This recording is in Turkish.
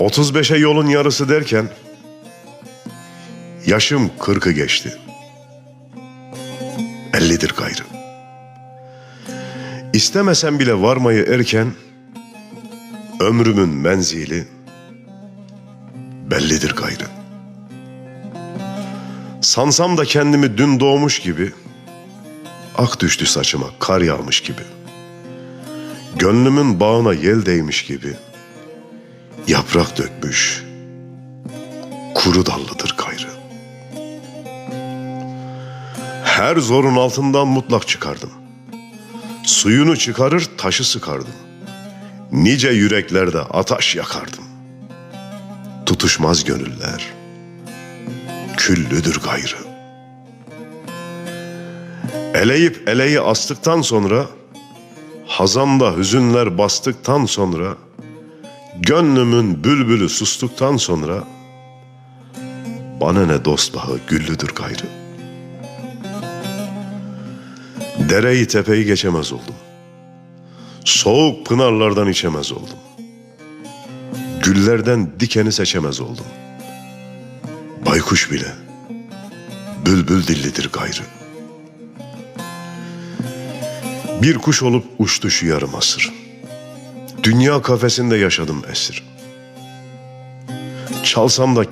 ...35'e yolun yarısı derken... ...yaşım 40'ı geçti. 50'dir gayrı. İstemesem bile varmayı erken... ...ömrümün menzili... ...bellidir gayrı. Sansam da kendimi dün doğmuş gibi... ...ak düştü saçıma kar yağmış gibi... ...gönlümün bağına yel değmiş gibi... ...yaprak dökmüş... ...kuru dallıdır gayrı. Her zorun altından mutlak çıkardım. Suyunu çıkarır taşı sıkardım. Nice yüreklerde ataş yakardım. Tutuşmaz gönüller, küllüdür gayrı. Eleyip eleyi astıktan sonra, hazamda hüzünler bastıktan sonra, gönlümün bülbülü sustuktan sonra, bana ne dost bağı güllüdür gayrı. Dereyi tepeyi geçemez oldum. Soğuk pınarlardan içemez oldum. Güllerden dikeni seçemez oldum. Baykuş bile bülbül dillidir gayrı. Bir kuş olup uçtu şu yarım asır. Dünya kafesinde yaşadım esir. Çalsam da